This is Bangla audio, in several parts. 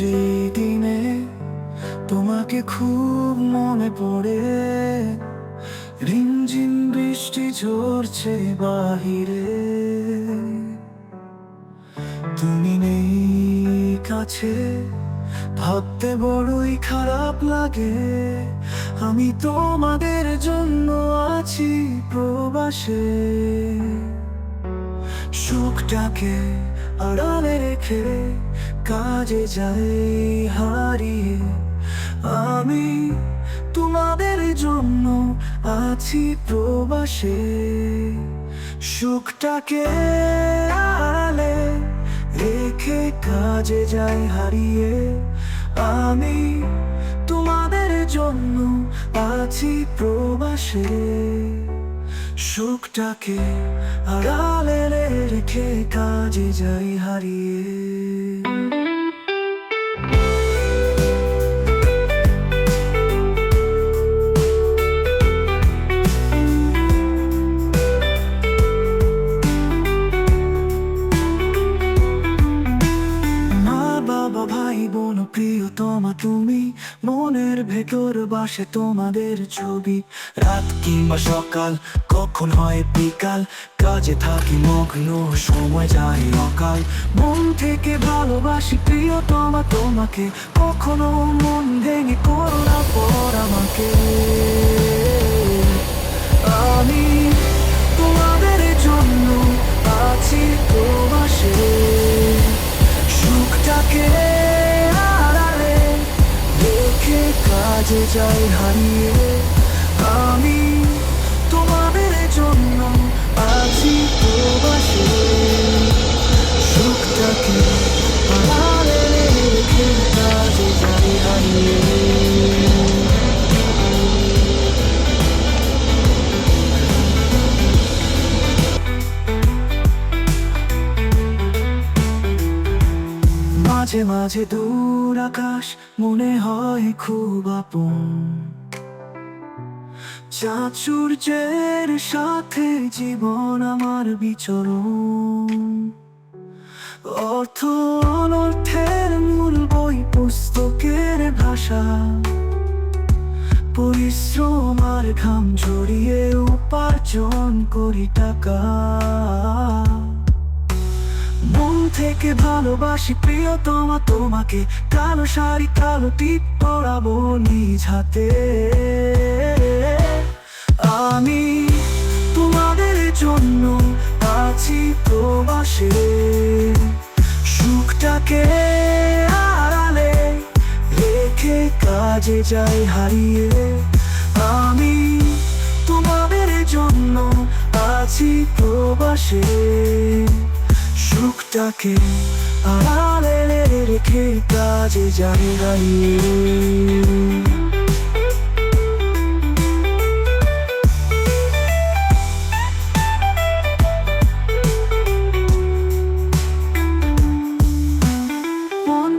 এই দিনে তোমাকে খুব মনে পড়ে, রিমঝিম বৃষ্টি ঝরছে বাহিরে। তুমি নেই কাছে, ভাবতে বড়ই খারাপ লাগে। আমি তোমাদের জন্য আছি প্রবাসে। সুখটাকে আড়ালে রেখে কাজে যাই, হারিয়ে আমি তোমাদের জন্য আছি প্রবাসে। সুখটাকে আড়ালে রেখে কাজে যাই, হারিয়ে আমি তোমাদের জন্য আছি প্রবাসে। সুখটাকে আড়ালে রেখে কাজে যাই হারিয়ে। প্রিয়তমা তুমি, মনের ভেতর বাসে তোমাদের ছবি। রাত কিংবা সকাল, কখন হয় বিকাল, কাজে থাকি মগ্ন, সময় যায় অকাল। মন থেকে ভালোবাসি প্রিয় তোমা, তোমাকে কখনো মন ভেঙে করো না পর আমাকে। আমি তোমাদের কাজে যাই হারিয়ে আমি তোমাদের জন্য মাঝে মাঝে দূর আকাশ মনে হয় খুব আপন। চাঁদ সূর্যের সাথে জীবন আমার বিচরণ। অর্থ অনর্থের মূল বই পুস্তকের ভাষা। পরিশ্রম আর ঘাম জড়িয়ে উপার্জন করি টাকা। থেকে ভালোবাসি প্রিয়তমা তোমাকে। কালো শাড়ি, কালো টিপ পরাবো নিজ হাতে। আমি তোমাদের জন্য আছি প্রবাসে। সুখটাকে আড়ালে রেখে কাজে যাই হারিয়ে। আমি তোমাদের জন্য আছি প্রবাসে। সুখটাকে আড়ালে রেখে কাজে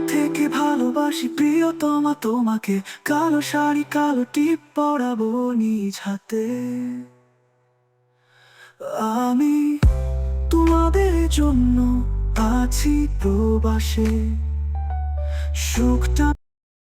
থেকে ভালোবাসি প্রিয়তমা তোমাকে, কালো শাড়ি, কালো টিপ পরাবো নিজ হাতে। আমি জন্য আছি প্রবাসে। সুখটা